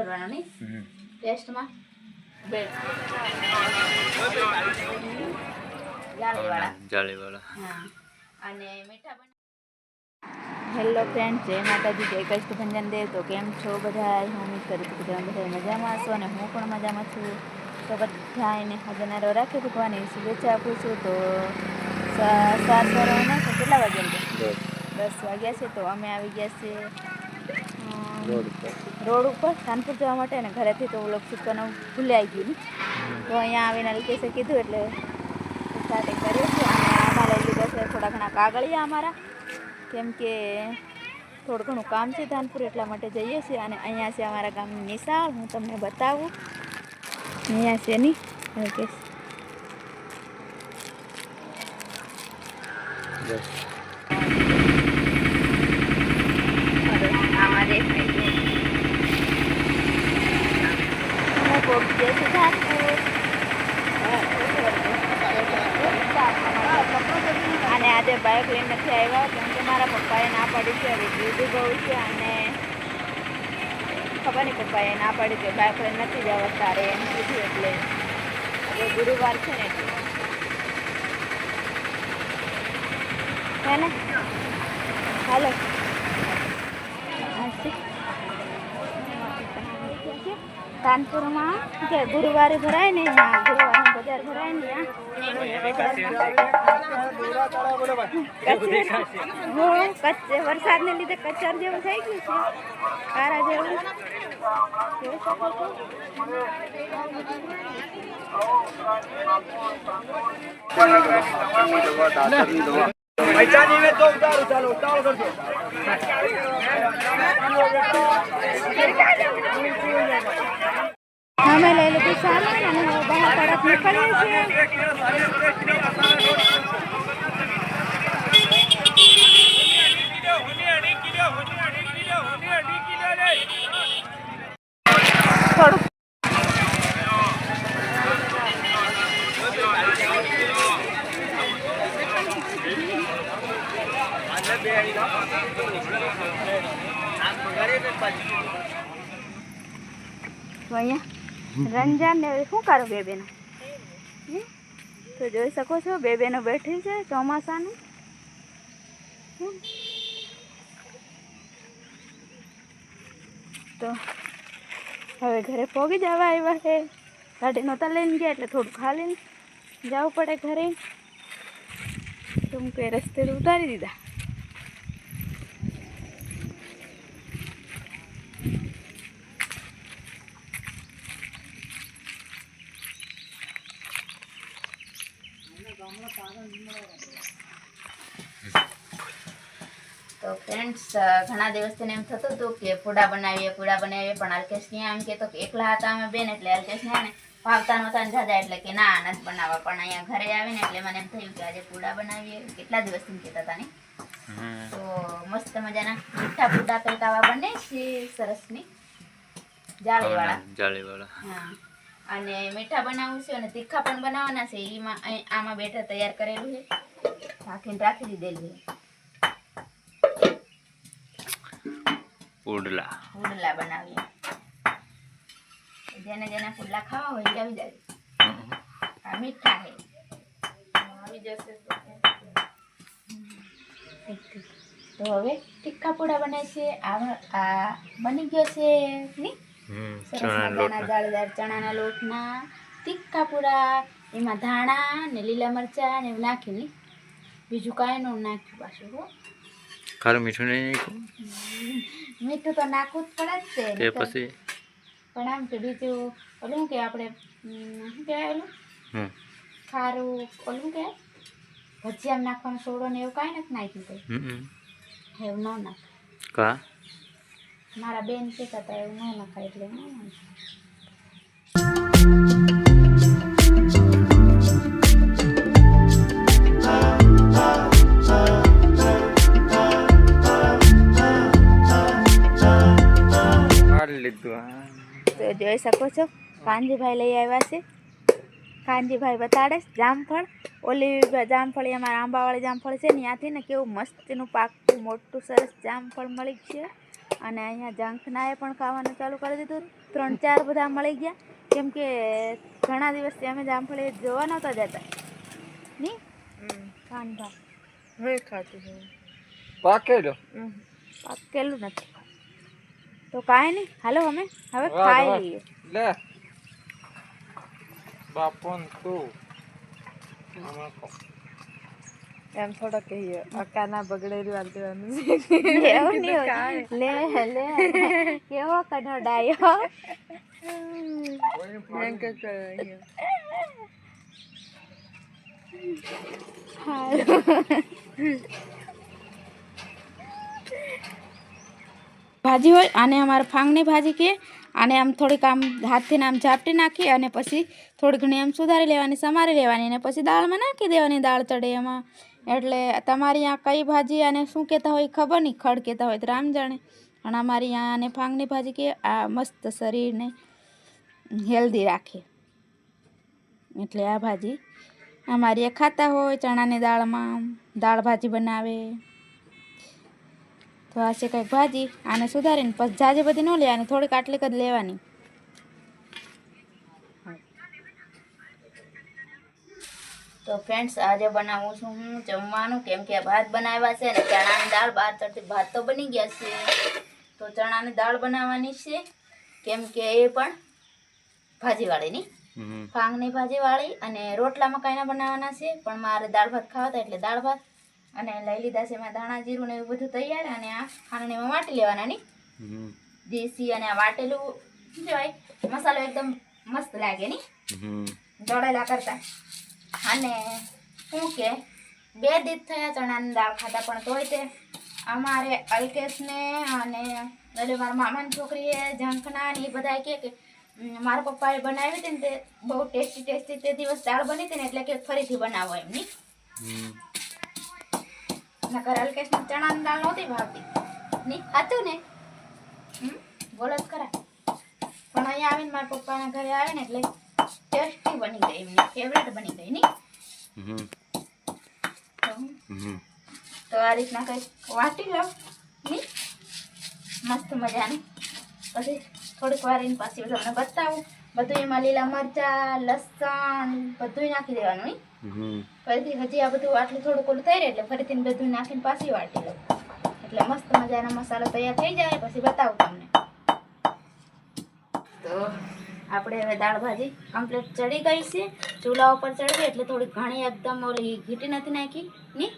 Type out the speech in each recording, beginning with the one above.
કરવાનો નહીં ટેસ્ટમાં બ્રેડ જાળીવાળા. જાળીવાળા. અને મીઠા હેલો ફ્રેન્ડ જય માતાજી જય કષ્ટભંજન દેવ. તો કેમ છો બધા હું ઉમ્મીદ કરું છું કે તમે બધા મજામાં છો અને હું પણ મજામાં છું. તો બધાને હજનારો રાખી ભગવાનની શુભેચ્છા આપું છું. તો સાત વાગ્યાના તો કેટલા વાગ્યા? દસ. વાગ્યા છે તો અમે આવી ગયા છે અમ, રોડ ઉપર કાનપુર જવા માટે અને ઘરેથી તો વ્લોગ શૂટ કરવાનું ભૂલાઈ ગયું તો અહીંયા આવીને અલ્કેશે કીધું એટલે સાથે કર્યું છે અને આમાં લઈ લીધા છે થોડા ઘણા કાગળિયા અમારા. કેમ કે થોડું ઘણું કામ છે ધાનપુર, એટલા માટે જઈએ છીએ. અને અહીંયા છે અમારા ગામની નિશાળ હું તમને બતાવું. અહીંયા છે એની અલ્કેશ બસ. આમાં દેખાય છે અને આજે બાઇક લઈને નથી આવ્યા, કેમ કે મારા પપ્પાએ ના પાડી છે, હવે દૂધ બહુ છે અને ખબર નહીં પપ્પાએ ના પાડી છે બાઇક લઈને નથી જવા, તારે એમ કીધું એટલે. હવે ગુરુવાર છે ને એટલે. હે ને? હાલો. હાસી. કાનપુરમાં કે ગુરુવારે ભરાય ને અહીંયા, ગુરુવારનું બજાર ભરાય ને ત્યાં કચ્છ વરસાદને લીધે કચ્છર જેવું થઈ ગયું છે. કારા જેવું. જોઈ ચાલો કરજો. અમે લઈ લીધું સામાન અને હવે બહાર તરફ નીકળીએ છીએ થોડું તો અહીંયા રંજાન ને શું કરો બે બેનો? તો જોઈ શકો છો, બે બેનો બેઠી છે ચોમાસાનું? તો હવે ઘરે પોગી જવા આવ્યા છે. ગાડી નહોતા લઈને ગયા એટલે થોડું ખાલીને જવું પડે ઘરે. તો મૂકે રસ્તે ઉતારી દીધા તો ફ્રેન્ડ્સ ઘણા દિવસથી એમ થતું હતું કે પૂડા બનાવીએ પૂડા બનાવીએ પણ અલ્કેશ એમ કહેતો કે એકલા હતા અમે બેન એટલે અલ્કેશ ને ભાવતા નહોતા જાજા એટલે કે ના નથી બનાવવા. પણ અહીંયા ઘરે આવીને એટલે મને એમ થયું કે આજે પૂડા બનાવીએ. કેટલા દિવસથી કહેતા હતા ને? તો મસ્ત મજાના મીઠા પૂડા કરતા આવા બને છે સરસની જાળીવાળા. જાળીવાળા. હા. અને મીઠા બનાવવું છે અને તીખા પણ બનાવવાના છે. એમાં આમાં બેટર તૈયાર કરેલું છે. રાખીને રાખી દીધેલું છે. પુડલા ઉડલા બનાવીએ. જેને જેને પુડલા ખાવા હોય એ આવી જાય. આ મીઠા હે આવી જશે તો હવે ટીક્કા પૂડા બને છે. આ આ બની ગયો છે ની? ચણાના લોટના. પૂરા એમાં ધાણા ને લીલા મરચાં ને એવું નાખીને. બીજું કાંઈ ન નાખ્યું પાછું હો. ખારું મીઠું નહીં મીઠું તો નાખવું જ પડે જ છે. તે પછી? પણ આમ કે બીજું ઓલું કે આપણે શું કહેવાય ઓલું? ખારું ઓલું કે ભજીયા ભજીયામાં નાખવાનો સોડો ને એવું કાંઈ નથી નાખ્યું કંઈ. એવું ન નાખ. કા? મારા બેન કહેતા હતા એવું ન નાખાય એટલે ન નાખાય. જોઈ શકો છો. કાનજીભાઈ લઈ આવ્યા છે. કાનજીભાઈ બતાડે જામફળ ઓલી જામફળ એ અમારા આંબાવાળી જામફળ છે ને ત્યાંથી ને કેવું મસ્તીનું પાકું મોટું સરસ જામફળ મળી છે. અને અહીંયા જાંખનાએ પણ ખાવાનું ચાલુ કરી દીધું. ત્રણ ચાર બધા મળી ગયા. કેમ કે ઘણા દિવસથી અમે જામફળી જોવા નહોતા જતા. ની? કાનભાઈ. હવે ખાતી હું પાકેલું નથી. તો કાંઈ નહીં હાલો અમે હવે વાહ, ખાઈ વાહ. લઈએ લે બાપોન તું એમ થોડા કહીએ આ કાના બગડેલું હાલ દેવાનું એવું નહીં હોય. લે લે કેવો કનો ડાયો એમ કે કરે ભાજી હોય, આને અમારે ફાંગની ભાજી કહે આને આમ થોડીક આમ હાથથી આમ ઝાપટી નાખી અને પછી થોડી ઘણી આમ સુધારી લેવાની, સમારી લેવાની અને પછી દાળમાં નાખી દેવાની દાળ ચડે એમાં. એટલે તમારી આ કઈ ભાજી આને શું કહેતા હોય ખબર નહીં, ખડ કહેતા હોય તો રામ જાણે. પણ અમારી આને ફાંગની ભાજી કહે આ મસ્ત શરીરને હેલ્ધી રાખે. એટલે આ ભાજી અમારી ખાતા હોય ચણાની દાળમાં, દાળ ભાજી બનાવે. તો આ છે કંઈક ભાજી. આને સુધારીને પછી જાજે બધી ન લેવાની થોડીક આટલીક જ લેવાની. તો ફ્રેન્ડ્સ આજે બનાવું છું હું જમવાનું કેમ કે ભાત બનાવ્યા છે ને ચણાની દાળ બાર તરથી ભાત તો બની ગયા છે. તો ચણાની દાળ બનાવવાની છે કેમ કે એ પણ ભાજીવાળીની ફાંગની ભાજીવાળી અને રોટલા મકાઈના બનાવવાના છે પણ મારે દાળ ભાત ખાવા હતા એટલે દાળ ભાત અને લઈ લીધા છે એમાં ધાણા જીરું ને એવું બધું તૈયાર અને આ ખાંડણીમાં વાટી લેવાના ની? દેશી અને આ વાટેલું કહેવાય મસાલો એકદમ મસ્ત લાગે ની? દળેલા કરતા. અને શું કે બે દીધ થયા ચણાની દાળ ખાતા પણ તોય તે અમારે અલ્કેશને અને એટલે મારા મામાની છોકરીએ ઝંખના ને એ બધા કે મારા પપ્પાએ બનાવી હતી ને તે બહુ ટેસ્ટી ટેસ્ટી તે દિવસ દાળ બની હતી ને એટલે કે ફરીથી બનાવો એમની હમ. નકર અલ્કેશને ચણાની દાળ નહોતી ભાવતી. ની હતું ને? બોલો જ ખરા. પણ અહીંયા આવીને મારા પપ્પાના ઘરે આવે ને એટલે ટેસ્ટી બની ગઈ એમની ફેવરેટ બની ગઈ ની? તો આ રીતના કંઈક વાટી લો ની? મસ્ત મજાની. પછી થોડીક વાર એની પાછી તમને બતાવું. બધું એમાં લીલા મરચાં લસણ બધું નાખી દેવાનું ફરીથી હજી આ બધું આટલું થોડુંક ઓલું થઈ રહે એટલે ફરીથી બધું નાખીને પાછી વાટી લો એટલે મસ્ત મજાનો મસાલો તૈયાર થઈ જાય પછી બતાવું તમને. તો આપણે હવે દાળ ભાજી કમ્પ્લીટ ચડી ગઈ છે. ચૂલા ઉપર ચડી એટલે થોડી ઘણી એકદમ ઓલી ઘીટી નથી નાખી ની.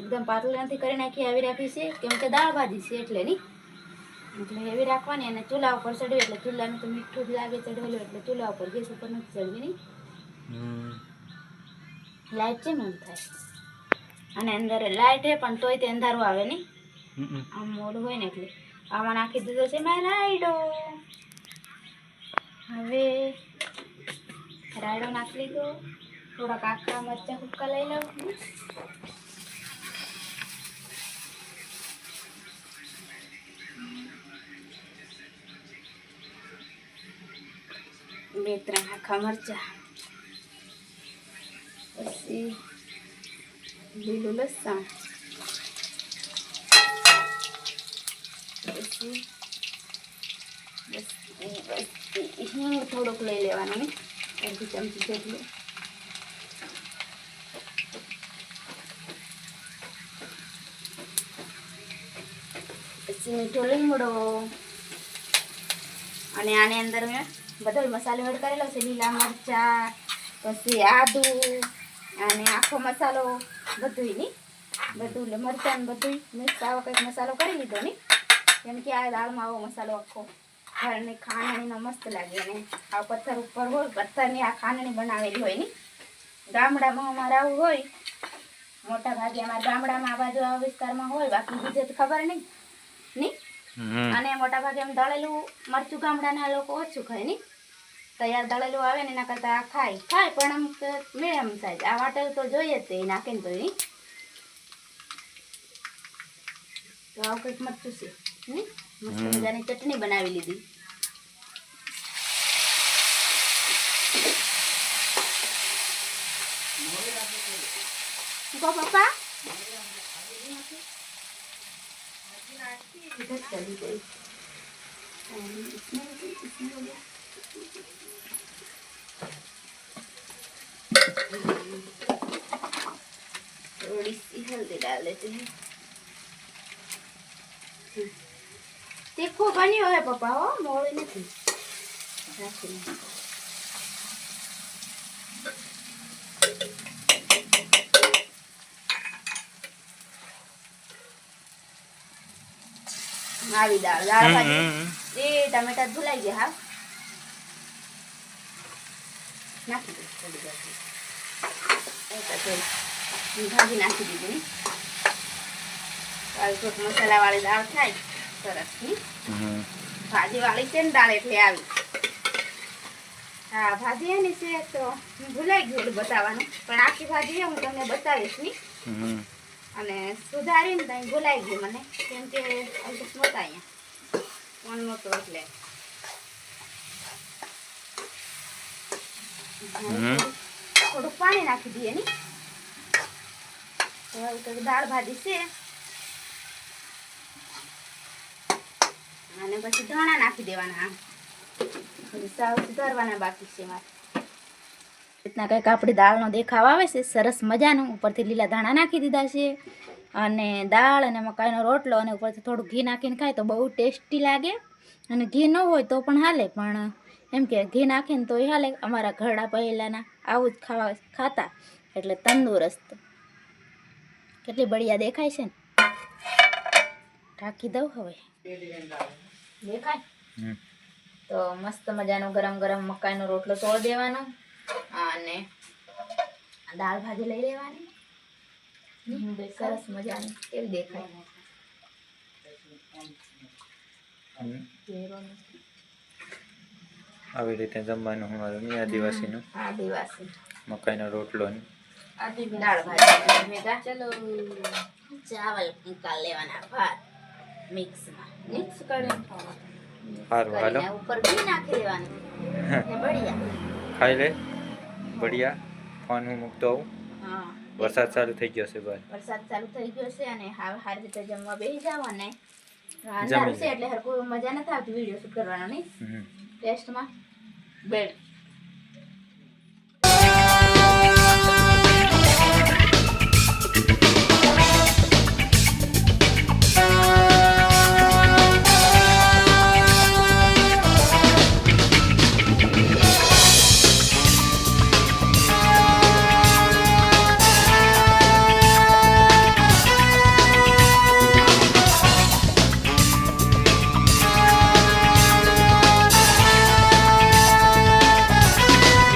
એકદમ પાતળી નથી કરી નાખી આવી રાખી છે. કેમ કે દાળ ભાજી છે એટલે ની. એટલે એવી રાખવાની અને ચૂલા ઉપર ચડવી એટલે ચૂલાનું તો મીઠું જ લાગે ચડવેલું એટલે ચૂલા ઉપર ગેસ ઉપર નથી ચડવી નહીં લાઇટ છે મન થાય. અને અંદર લાઇટ હે પણ તોય તે અંધારું આવે નહીં આમ મોડું હોય ને એટલે. આમાં નાખી દીધો છે મેં રાયડો. હવે રાયડો નાખી લીધો. થોડાક આખા મરચાં હુક્કા લઈ લઉં. બે ત્રણ આખા મરચા પછી લીલું લસણ પછી હિંગ થોડુંક લઈ લેવાનો અડધી ચમચી જેટલું પછી મીઠો લીમડો અને આની અંદર મેં બધો મસાલો એડ કરેલો છે લીલા મરચાં પછી આદુ અને આખો મસાલો બધુંયની બધું મરચાં ને બધું મિક્સ આવો કંઈક મસાલો કરી લીધો ની કેમ કે આ દાળમાં આવો મસાલો આખો. ઘરની ખાંડણીનો મસ્ત લાગે અને આ પથ્થર ઉપર હોય પથ્થરની આ ખાંડણી બનાવેલી હોયની ગામડામાં અમારે આવું હોય. મોટા ભાગે અમારા ગામડામાં આ બાજુ આ વિસ્તારમાં હોય બાકી બીજે તો ખબર નહીં. નહીં? અને મોટા ભાગે એમ દળેલું મરચું ગામડાના લોકો ઓછું ખાય નહીં. તૈયાર દળેલું આવે ને એના કરતાં આ ખાય. ખાય પણ આમ મીડિયમ સાઈઝ આ વાટેલ તો જોઈએ જ તે નાખીને તો એની. તો આવું કંઈક મરચું છે. મસ્ત મજાની ચટણી બનાવી લીધી. કહો પપ્પા? ચલી ગઈ गई और इसमें इसमें हो गया थोड़ी सी हल्दी डाल देते हैं तीखो बन्यो है पप्पा हो मोड़ी नहीं રાખીને આવી દાળ દાળ ભાજી એ ટમેટા ધુલાઈ ગયા હા નાખી દે થોડી ભાજી નાખી દીધી મસાલાવાળી દાળ થાય. સરસની ભાજી વાળી છે ને દાળ એટલે આવી. હા, ભાજી એની છે તો ભૂલાઈ ગયેલું બતાવવાનું પણ આખી ભાજી હું તમને બતાવીશની અને સુધારીને ત્યાં ભૂલાઈ ગયું મને. કેમ કે નહોતા અહીંયા કોણ નહોતો એટલે. થોડુંક પાણી નાખી દઈએ ની. દાળ ભાજી છે. અને પછી ધાણા નાખી દેવાના. દેખાવ આવે છે, સરસ મજાનો. ઉપરથી લીલા ધાણા નાખી દીધા છે. અને દાળ અને મકાઈનો રોટલો અને ઉપરથી થોડું ઘી નાખીને ખાય તો બહુ ટેસ્ટી લાગે. અને ઘી ન હોય તો પણ હાલે, પણ એમ કે ઘી નાખીને તો હાલે અમારા ઘરડા પહેલાંના આવું જ ખાવા ખાતા. એટલે તંદુરસ્ત. કેટલી બળિયા દેખાય છે ને. ઢાંકી દઉં હવે. દેખાય? તો મસ્ત મજાનો ગરમ ગરમ મકાઈનો રોટલો તોડ દેવાનો અને દાળ ભાજી લઈ લેવાની. સરસ મજાની કેવી દેખાય. આવી રીતે જમવાનું અમારું આદિવાસીનું. આદિવાસી. મકાઈનો રોટલો ને. દાળ ભાજી મેદા ચલો. ચાવલ નિકાલ લેવાના ભાત મિક્સમાં. મિક્સ કરીને સારું હાલો. ઉપર ઘી નાખી દેવાનું. બઢિયા ખાઈ લે. બઢિયા ફોન હું મૂકતો આવું. હા. વરસાદ ચાલુ થઈ ગયો છે ભાઈ. વરસાદ ચાલુ થઈ ગયો છે અને હા સારી રીતે જમવા બેસી જાવ અને છે એટલે હરકું મજા નથી આવતી. વીડિયો શૂટ કરવાનો નહીં. ಎಷ್ಟಮ್ಮ ಬೇಳೆ